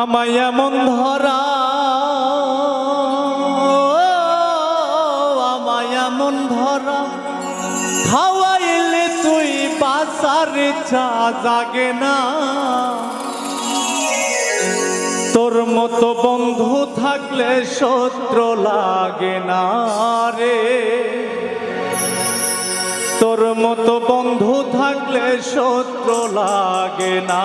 আমায় এমন ধরা, আমায় এমন ধরা। খাওয়াইলে তুই বাসার চা জাগে না। তোর মতো বন্ধু থাকলে শত্রু লাগে না রে। তোর মতো বন্ধু থাকলে শত্রু লাগে না।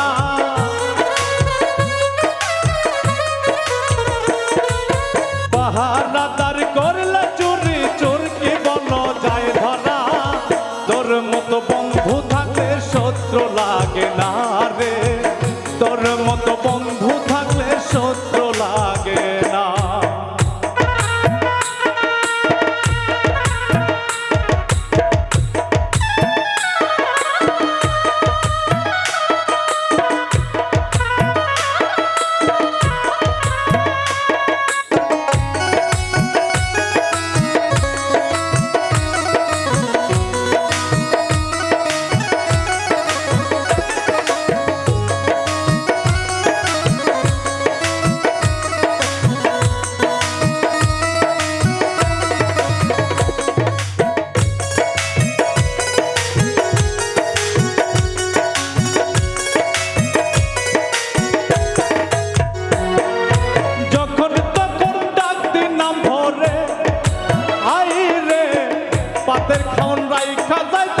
তাদের খাওয়ন রাইখা যায়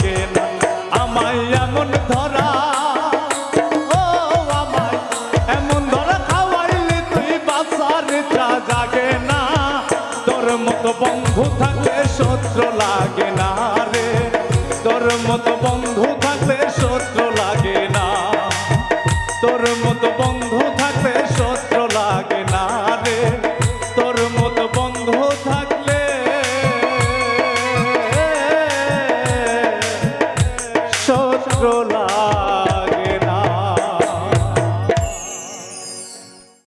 শত্রু লাগে না রে। তোর মতো